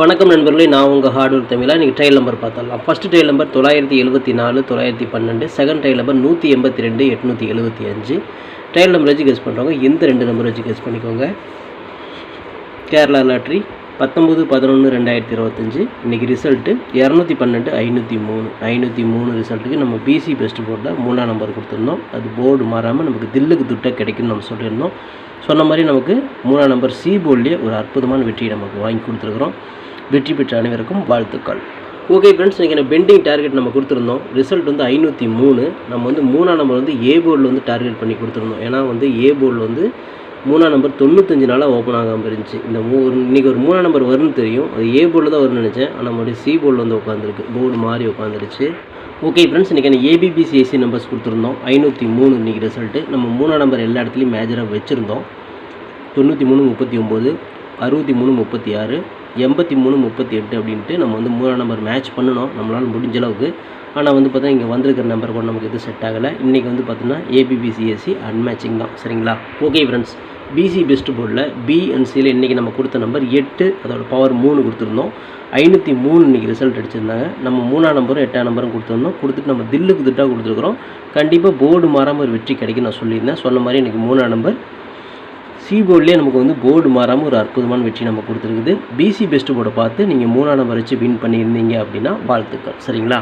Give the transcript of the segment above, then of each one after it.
வணக்கம் நண்பர்களே நான் உங்கள் ஹார்ட்வேர் தமிழா. இன்றைக்கி ட்ரையல் நம்பர் பார்த்துடலாம். ஃபஸ்ட்டு ட்ரையல் நம்பர் தொள்ளாயிரத்தி எழுபத்தி நாலு தொள்ளாயிரத்தி பன்னெண்டு செகண்ட் ட்ரையல் நம்பர் நூற்றி எண்பத்தி ரெண்டு எட்நூற்றி எழுபத்தி அஞ்சு. ட்ரையல் நம்பர் வச்சு கெஸ் பண்ணுறவங்க எந்த ரெண்டு நம்பர் வச்சு கெஸ் பண்ணிக்கோங்க. கேரளா லாட்ரி பத்தொம்பது பதினொன்று ரெண்டாயிரத்தி இருபத்தஞ்சி. இன்றைக்கி ரிசல்ட்டு இரநூத்தி பன்னெண்டு ஐநூற்றி மூணு. ஐநூற்றி மூணு ரிசல்ட்டுக்கு நம்ம பிசி பெஸ்ட் போர்டில் மூணாம் நம்பர் கொடுத்துருந்தோம் அது போர்டு மாறாமல் நமக்கு தில்லுக்கு துட்டாக கிடைக்கும்னு நம்ம சொல்லியிருந்தோம். சொன்ன மாதிரி நமக்கு மூணாம் நம்பர் சி போர்ட்லேயே ஒரு அற்புதமான வெற்றியை நமக்கு வாங்கி கொடுத்துருக்குறோம். வெற்றி பெற்ற அனைவருக்கும் வாழ்த்துக்கள். ஓகே ஃப்ரெண்ட்ஸ் இன்றைக்கி நம்ம பெண்டிங் டார்கெட் நம்ம கொடுத்துருந்தோம். ரிசல்ட் வந்து ஐநூற்றி மூணு. நம்ம வந்து மூணாம் நம்பர் வந்து ஏ போர்டில் வந்து டார்கெட் பண்ணி கொடுத்துருந்தோம். ஏன்னா வந்து ஏ போர்டில் வந்து மூணாம் நம்பர் தொண்ணூத்தஞ்சு நாளாக ஓப்பன் ஆகாமல் இருந்துச்சு. இந்த மூ இன்றைக்கி ஒரு மூணாம் நம்பர் வரும்னு தெரியும். அது ஏ போர்டில் தான் வரும்னு நினச்சேன். ஆனால் மறுபடியும் சி போர்டில் வந்து உட்காந்துருக்கு போர்டு மாறி உட்காந்துருச்சு ஓகே ஃப்ரெண்ட்ஸ் இன்றைக்கி நான் ஏபிபிசிஎஸ்சி நம்பர்ஸ் கொடுத்துருந்தோம். ஐநூற்றி மூணு இன்றைக்கி ரிசல்ட்டு நம்ம மூணாம் நம்பர் எல்லா இடத்துலையும் மேஜராக வச்சுருந்தோம். தொண்ணூற்றி மூணு முப்பத்தி ஒம்பது அறுபத்தி மூணு முப்பத்தி ஆறு எண்பத்தி மூணு முப்பத்தி எட்டு அப்படின்ட்டு நம்ம வந்து மூணாம் நம்பர் மேட்ச் பண்ணணும். நம்மளால் முடிஞ்ச அளவுக்கு. ஆனால் வந்து பார்த்தா இங்கே வந்திருக்கிற நம்பர் கூட நமக்கு எதுவும் செட் ஆகலை. இன்றைக்கி வந்து பார்த்தோன்னா A B B C S C unmatching தான். சரிங்களா? ஓகே ஃப்ரெண்ட்ஸ் பிசி பெஸ்ட் போர்டில் பி அண்ட் சியில் இன்றைக்கி நம்ம கொடுத்த நம்பர் எட்டு அதோட பவர் மூணு கொடுத்துருந்தோம். ஐநூற்றி மூணு இன்றைக்கி ரிசல்ட் அடிச்சிருந்தாங்க. நம்ம மூணாம் நம்பரும் எட்டாம் நம்பரும் கொடுத்துருந்தோம். கொடுத்துட்டு நம்ம தில்லுக்கு திட்டாக கொடுத்துருக்குறோம். கண்டிப்பாக போர்டு மாறாமல் ஒரு வெற்றி கிடைக்கும் நான் சொல்லியிருந்தேன். சொன்ன மாதிரி இன்றைக்கி மூணாம் நம்பர் சி போர்ட்லேயே நமக்கு வந்து போர்டு மாறாமல் ஒரு அற்புதமான வெற்றி நம்ம கொடுத்துருக்குது. பிசி பெஸ்ட் போர்டை பார்த்து நீங்கள் மூணாம் நம்பர் வச்சு வின் பண்ணியிருந்தீங்க அப்படின்னா வாழ்த்துக்கள். சரிங்களா?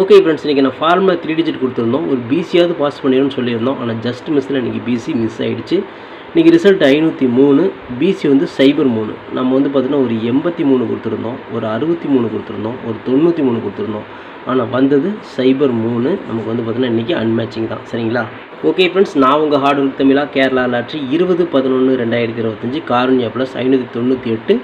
ஓகே ஃப்ரெண்ட்ஸ் இன்றைக்கி நான் ஃபார்மில் த்ரீ டிஜிட் கொடுத்துருந்தோம். ஒரு பிசியாவது பாஸ் பண்ணிடும்னு சொல்லியிருந்தோம். ஆனால் ஜஸ்ட் மிஸ்ஸில் இன்றைக்கி பிசி மிஸ் ஆகிடுச்சு இன்றைக்கி ரிசல்ட் ஐநூற்றி மூணு பிசி வந்து சைபர் மூணு. நம்ம வந்து பார்த்திங்கன்னா ஒரு எண்பத்தி மூணு கொடுத்துருந்தோம் ஒரு அறுபத்தி மூணு கொடுத்துருந்தோம் ஒரு தொண்ணூற்றி மூணு கொடுத்துருந்தோம். ஆனால் வந்தது சைபர் மூணு நமக்கு வந்து பார்த்திங்கன்னா இன்றைக்கி அன்மேட்சிங் தான். சரிங்களா? ஓகே ஃப்ரெண்ட்ஸ் நான் உங்கள் ஹார்ட் ஒர்க் தமிழாக கேரளா லாட்ரி இருபது பதினொன்று ரெண்டாயிரத்தி இருபத்தஞ்சி காரண்யா ப்ளஸ் ஐநூற்றி தொண்ணூற்றி எட்டு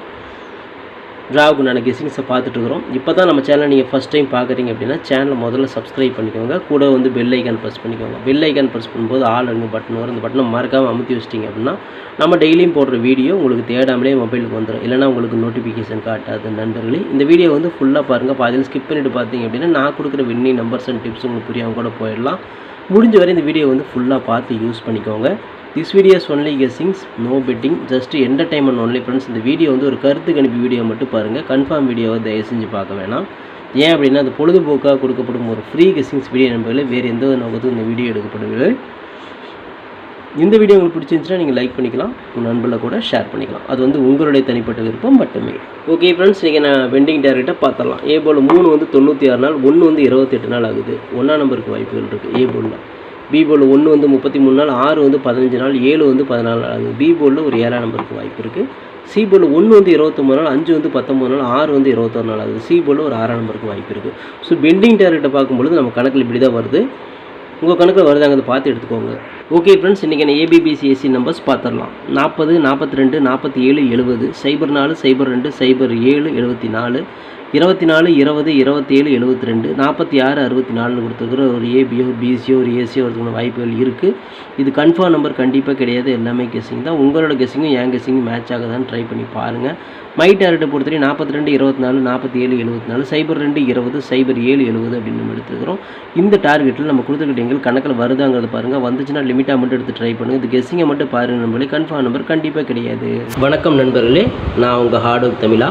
ட்ராவுக்கு நான் கெஸிங்ஸை பார்த்துட்ருக்குறோம். இப்போ தான் நம்ம சேனலை நீங்கள் ஃபஸ்ட் டைம் பார்க்குறீங்க அப்படின்னா சேனலை முதல்ல சப்ஸ்கிரைப் பண்ணிக்கோங்க. கூட வந்து பெல் ஐக்கான் ப்ரெஸ் பண்ணிக்கோங்க. பெல் ஐக்கான் ப்ரெஸ் பண்ணும்போது ஆல் ரெண்டு பட்டன் வரும். அந்த பட்டனை மறக்காமல் அமுத்தி வச்சிட்டிங்க அப்படின்னா நம்ம டெய்லியும் போடுற வீடியோ உங்களுக்கு தேடாமலே மொபைலுக்கு வந்துடும் இல்லைனா உங்களுக்கு நோட்டிஃபிகேஷன் காட்டாது நண்பர்களே. இந்த வீடியோ வந்து ஃபுல்லாக பாருங்கள் பாதியில் ஸ்கிப் பண்ணிட்டு பார்த்தீங்க அப்படின்னா நான் கொடுக்குற வின்னி நம்பர்ஸ் அண்ட் டிப்ஸ் உங்களுக்கு புரியாமல் கூட போயிடலாம். முடிஞ்ச வரை இந்த வீடியோ வந்து ஃபுல்லாக பார்த்து யூஸ் பண்ணிக்கோங்க. This videos only guessings no betting just entertainment only friends இந்த வீடியோ வந்து ஒரு கருத்து கணிப்பு வீடியோ மட்டும் பாருங்கள் கன்ஃபார்ம் வீடியோவை தயவு செஞ்சு பார்க்க வேணாம். ஏன் அப்படின்னா அது பொழுதுபோக்காக கொடுக்கப்படும் ஒரு ஃப்ரீ கெஸிங்ஸ் வீடியோ நம்பர்களே வேறு எந்த நோக்கத்துக்கும் இந்த வீடியோ எடுக்கப்படவில்லை. இந்த வீடியோ உங்களுக்கு பிடிச்சிருந்துச்சுன்னா நீங்கள் லைக் பண்ணிக்கலாம். உங்கள் நண்பரில் கூட ஷேர் பண்ணிக்கலாம். அது வந்து உங்களுடைய தனிப்பட்ட விருப்பம் மட்டுமே. ஓகே ஃப்ரெண்ட்ஸ் நீங்கள் நான் வெண்டிங் டேரக்டாக பார்த்துடலாம். ஏ போல் மூணு வந்து தொண்ணூற்றி ஆறு நாள் ஒன்று வந்து இருபத்தெட்டு நாள் ஆகுது. ஒன்றாம் நம்பருக்கு வாய்ப்புகள் இருக்குது ஏ போலில் பி போர்டில் ஒன்று வந்து முப்பத்தி மூணு நாள் ஆறு வந்து பதினஞ்சு நாள் ஏழு வந்து பதினாலு நாள். ஆகுது பி போர்டில் ஒரு ஏழாம் நம்பருக்கு வாய்ப்பு இருக்குது சி போர்டில் ஒன்று வந்து இருபத்தொம்பது நாள் அஞ்சு வந்து பத்தொம்பது நாள் ஆறு வந்து இருபத்தொரு நாள். ஆகுது சி போர்டில் ஒரு ஆறாம் நம்பருக்கு வாய்ப்பு இருக்குது ஸோ பெண்டிங் டேரக்டை பார்க்கும்பொழுது நம்ம கணக்கில் இப்படி தான் வருது. உங்கள் கணக்கில் வருதாங்க அதை பார்த்து எடுத்துக்கோங்க. ஓகே ஃப்ரெண்ட்ஸ் இன்றைக்கி நான் ஏபிபிசிஎஸ்சி நம்பர்ஸ் பார்த்துடலாம். நாற்பது நாற்பத்தி ரெண்டு நாற்பத்தி ஏழு எழுபது. சைபர் நாலு சைபர் ரெண்டு சைபர் ஏழு எழுபத்தி நாலு. இருபத்தி நாலு இருபது இருபத்தேழு எழுபத்தி ரெண்டு நாற்பத்தி ஆறு அறுபத்தி நாலுன்னு கொடுத்துருக்குற ஒரு ஏபியோ பிசியோ ஒரு ஏசியோ வரதுக்கான வாய்ப்புகள் இருக்குது இது கன்ஃபார்ம் நம்பர் கண்டிப்பாக கிடையாது. எல்லாமே கெஸிங் தான். உங்களோட கெஸிங்கும் என் கெஸிங்கும் மேட்ச் ஆகுதான்னு ட்ரை பண்ணி பாருங்கள் மை டார்கெட்டை பொறுத்தவரை நாற்பத்தி ரெண்டு இருபத்தி நாலு நாற்பத்தி ஏழு எழுபத்தி நாலு சைபர் ரெண்டு இருபது சைபர் ஏழு எழுபது அப்படின்னு நம்ம எடுத்துக்கிறோம் இந்த டார்கெட்டில் நம்ம கொடுத்துக்கிட்ட எங்கள் கணக்கில் வருதாங்கிறது பாருங்கள் வந்துச்சுன்னா லிமிட்டாக மட்டும் எடுத்து ட்ரை பண்ணுங்கள் இது கெஸ்ஸிங்கை மட்டும் பாருங்கள் நம்மளே. கன்ஃபார்ம் நம்பர் கண்டிப்பாக கிடையாது. வணக்கம் நண்பர்களே. நான் உங்கள் ஹார்ட் ஒர்க் தமிழா.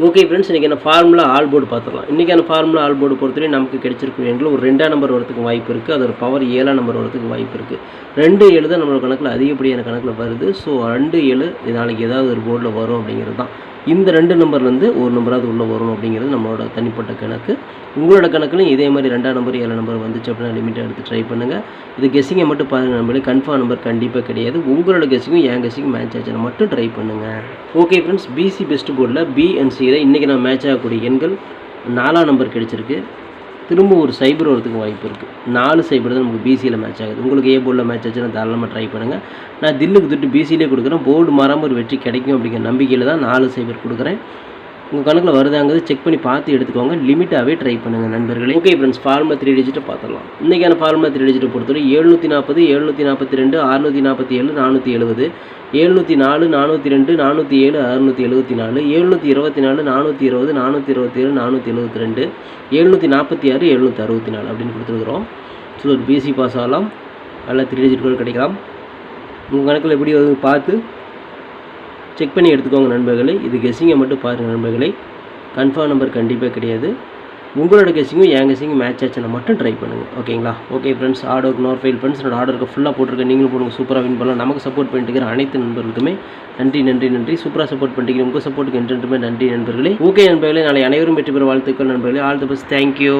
ஓகே ஃப்ரெண்ட்ஸ் இன்றைக்கி என்ன ஃபார்முலா ஆல் போர்டு பார்த்துக்கலாம் இன்றைக்கான ஃபார்முலா ஆல் போர்டு பொறுத்தவரையும் நமக்கு கிடைச்சிருக்க எண்கள் ஒரு ரெண்டாம் நம்பர் வரதுக்கு வாய்ப்பு இருக்குது அதோட பவர் ஏழாம் நம்பர் வரதுக்கு வாய்ப்பு இருக்குது ரெண்டு ஏழு தான் நம்மளோட கணக்கில் அதிகப்படியான கணக்கில் வருது. ஸோ ரெண்டு ஏழு நாளைக்கு ஏதாவது ஒரு போர்டில் வரும் அப்படிங்கிறது தான். இந்த ரெண்டு நம்பர்லேருந்து ஒரு நம்பராவது உள்ளே வரும் அப்படிங்கிறது நம்மளோட தனிப்பட்ட கணக்கு. உங்களோட கணக்குலையும் இதே மாதிரி ரெண்டாம் நம்பர் ஏழு நம்பர் வந்துச்சு அப்படின்னா லிமிட்டாக எடுத்து ட்ரை பண்ணுங்கள் இது கெஸ்ஸிங்கை மட்டும் பாருங்கள் நம்மளே கன்ஃபார்ம் நம்பர் கண்டிப்பாக கிடையாது. உங்களோட கெஸ்ஸிங்கும் என் கெஸ்ஸிங்கும் மேட்ச் ஆச்சுன்னு மட்டும் ட்ரை பண்ணுங்கள் ஓகே ஃப்ரெண்ட்ஸ் பிசி பெஸ்ட் போர்டில் பி அண்ட் சி தான் இன்றைக்கி நான் மேட்ச் ஆகக்கூடிய எண்கள் நாலாம் நம்பர் கிடச்சிருக்கு. திரும்ப ஒரு சைபர் வரதுக்கு வாய்ப்பு இருக்குது நாலு சைபர் தான் நமக்கு பிசியில் மேட்ச் ஆகுது. உங்களுக்கு ஏ போர்டில் மேட்ச் ஆச்சுன்னா தாராளமாக ட்ரை பண்ணுங்கள் நான் தில்லுக்கு திட்டு பிசியிலே கொடுக்குறேன். போர்டு மாறாமல் ஒரு வெற்றி கிடைக்கும் அப்படிங்கிற நம்பிக்கையில் தான் நாலு சைபர் கொடுக்குறேன். உங்கள் கணக்கில் வருதாங்கிறது செக் பண்ணி பார்த்து எடுத்துக்கோங்க. லிமிட்டாகவே ட்ரை பண்ணுங்கள் நண்பர்களே. ஓகே ஃப்ரெண்ட்ஸ் ஃபார்மா த்ரீ டிஜிட்டை பார்த்துடலாம். இன்றைக்கான ஃபார்மா த்ரீ டிஜிட்டை பொறுத்தவரை எழுநூற்றி நாற்பது எழுநூற்றி நாற்பத்தி ரெண்டு அறுநூற்றி நாற்பத்தி ஏழு நானூற்றி எழுபது எழுநூற்றி நாலு நானூற்றி ரெண்டு நானூற்றி ஏழு அறுநூற்றி எழுபத்தி நாலு எழுநூற்றி இருபத்தி நாலு நானூற்றி இருபது நானூற்றி இருபத்தி ஏழு நானூற்றி எழுபத்தி ரெண்டு எழுநூற்றி நாற்பத்தி ஆறு எழுநூற்றி அறுபத்தி நாலு அப்படின்னு கொடுத்துருக்குறோம். ஸோ ஒரு பிசி பாஸ் ஆகலாம். நல்லா த்ரீ டிஜிட் கூட கிடைக்கலாம். உங்கள் கணக்கில் எப்படி பார்த்து செக் பண்ணி எடுத்துக்கோங்க நண்பர்களே. இது கெஸ்ஸிங்கை மட்டும் பாருங்கள் நண்பர்களே. கன்ஃபார்ம் நம்பர் கண்டிப்பாக கிடையாது. உங்களோட கெஸ்ஸிங்கும் என் கெஸ்ஸிங்கும் மேட்ச் ஆச்சுன்னா மட்டும் ட்ரை பண்ணுங்கள் ஓகேங்களா ஓகே ஃப்ரெண்ட்ஸ் ஆர்டருக்கு நோர் ஃபைல் ஃப்ரெண்ட்ஸ் என்னோட ஆர்டருக்கு ஃபுல்லாக போட்டிருக்கேன். நீங்களும் போடுங்க சூப்பராக வின் பண்ணலாம். நமக்கு சப்போர்ட் பண்ணிட்டு இருக்கிற அனைத்து நண்பர்களுக்குமே நன்றி நன்றி நன்றி. சூப்பராக சப்போர்ட் பண்ணிட்டு உங்கள் சப்போர்ட்டுக்கு என்றென்றுமே நன்றி நண்பர்களே. ஓகே நண்பர்களே நாளை அனைவரும் வெற்றி பெற வாழ்த்துக்கள் நண்பர்களே. All the best thank you